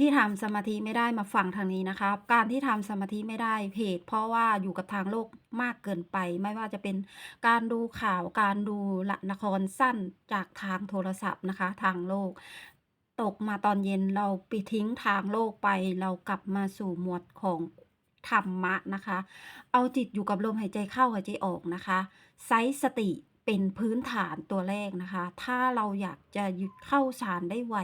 ที่ทำสมาธิไม่ได้มาฟังทางนี้นะคะการที่ทำสมาธิไม่ได้เหตุเพราะว่าอยู่กับทางโลกมากเกินไป ไม่ว่าจะเป็นการดูข่าวการดูละครสั้นจากทางโทรศัพท์นะคะ ทางโลก ตกมาตอนเย็นเราปิดทิ้งทางโลกไป เรากลับมาสู่หมวดของธรรมะนะคะ เอาจิตอยู่กับลมหายใจเข้าหายใจออกนะคะใช้สติเป็นพื้นฐานตัวแรกนะคะ ถ้าเราอยากจะยึดเข้าฌานได้ไว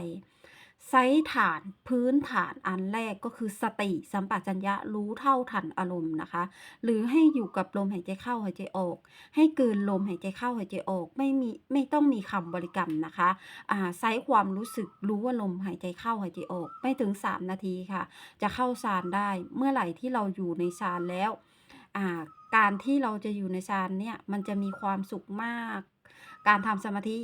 ใช้ฐานพื้นฐานอันแรกก็คือสติสัมปชัญญะรู้เท่าทันอารมณ์นะคะ หรือให้อยู่กับลมหายใจเข้าหายใจออก ให้กลืนลมหายใจเข้าหายใจออก ไม่มีไม่ต้องมีคำบริกรรมนะคะอ่าใช้ความรู้สึกรู้ว่าลมหายใจเข้าหายใจออก ไม่ถึง 3 นาทีค่ะ จะเข้าฌานได้เมื่อไหร่ที่เราอยู่ในฌานแล้วอ่าการที่เราจะอยู่ในฌานเนี่ยมันจะมีความสุขมาก การทำสมาธิ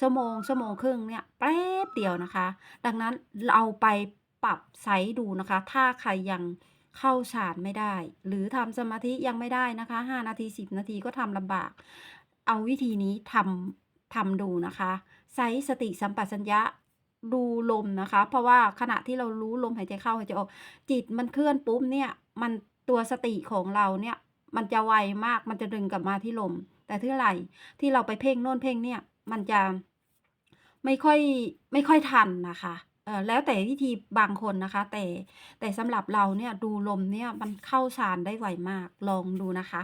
ชั่วโมงชั่วโมงครึ่งเนี่ยแป๊บเดียวนะคะ ดังนั้นเราไปปรับใช้ดูนะคะ ถ้าใครยังเข้าฌานไม่ได้ หรือทำสมาธิยังไม่ได้นะคะ 5 นาที 10 นาทีก็ทำลำบาก เอาวิธีนี้ทำทำดูนะคะใช้สติสัมปชัญญะดูลมนะคะ เพราะว่าขณะที่เรารู้ลมหายใจเข้าหายใจออก จิตมันเคลื่อนปุ๊บเนี่ยมันตัวสติของเราเนี่ยมันจะไวมากมันจะดึงกลับมาที่ลม แต่ทื่ไหร่ที่เราไปเพ่งโน่นเพ่งเนี่ย มันจะไม่ค่อยไม่ค่อยทันนะคะเอ่อแล้วแต่วิธีบางคนนะคะ แต่แต่สำหรับเราเนี่ยดูลมเนี่ยมันเข้าชานได้ไวมากลองดูนะคะ